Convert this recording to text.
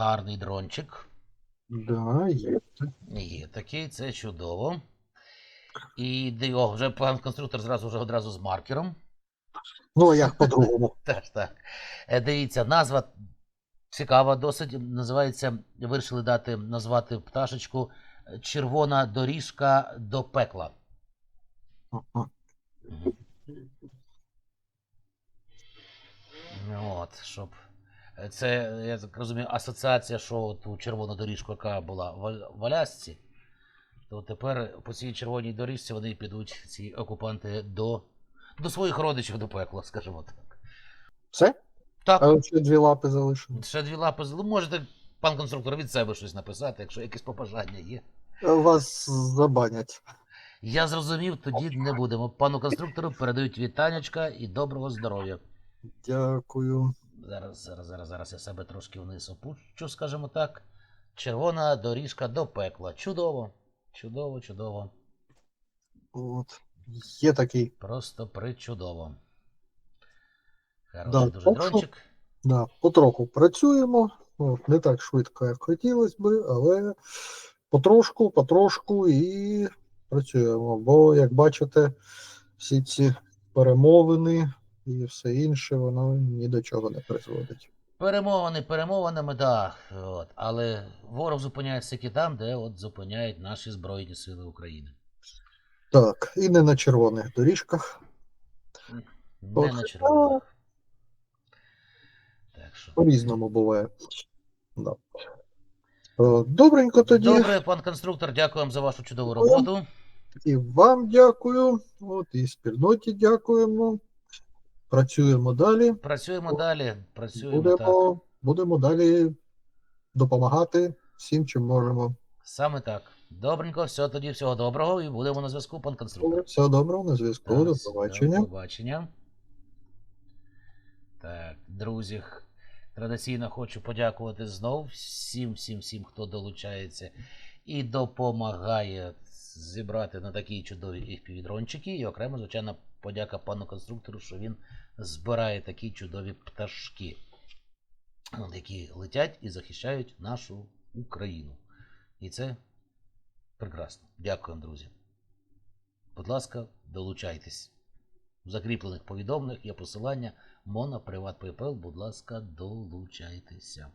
гарний дрончик. Да, є. Є такий, це чудово. І о, вже пан конструктор зразу вже одразу з маркером. Ну, а як по-другому. Так, так. Е, Дивіться, назва цікава, досить. Називається, вирішили дати назвати пташечку е, Червона доріжка до пекла. Ага. От, щоб. Е, Це, я так розумію, асоціація, що ту червону доріжку, яка була в Ал- Алясці, то тепер по цій червоній доріжці вони підуть, ці окупанти, до, до своїх родичів до пекла, скажімо так. Все? Так, А ще дві лапи залишили. ще дві лапи. з- Можете, пан конструктор, від себе щось написати, якщо якесь побажання є. Вас забанять. Я зрозумів, тоді не будемо. Пану конструктору передають вітанечка і доброго здоров'я. Дякую. Зараз, зараз, зараз, зараз я себе трошки вниз опущу, скажімо так. Червона доріжка до пекла. Чудово. Чудово, чудово. От. Є такий. Просто причудово. Хороший Да, дуже так що- Да, потроху працюємо. От, не так швидко, як хотілося би, але потрошку, потрошку і працюємо. Бо, як бачите, всі ці перемовини і все інше, воно ні до чого не призводить. Перемовини перемовинами, так. От. Але ворог зупиняється тільки там, де от зупиняють наші Збройні Сили України. Так, і не на червоних доріжках. Не От, на червоних. Так що. По-різному буває. Да. Е, Добренько тоді. Добре, пан конструктор, дякую вам за вашу чудову роботу. І вам дякую. От, і спільноті дякуємо. Працюємо далі. Працюємо далі. Працюємо так. Будемо, будемо далі допомагати всім, чим можемо. Саме так. Добренько, все тоді, всього доброго, і будемо на зв'язку, пан конструктор. Всього доброго, на зв'язку. До побачення. До побачення. Так, друзі, традиційно хочу подякувати знов всім, всім, всім, хто долучається і допомагає зібрати на такі чудові FPV-дрончики. І окремо, звичайно, подяка пану конструктору, що він збирає такі чудові пташки, які летять і захищають нашу Україну. І це прекрасно. Дякую, друзі. Будь ласка, долучайтесь. В закріплених повідомленнях є посилання Мона Приват PayPal. Будь ласка, долучайтеся.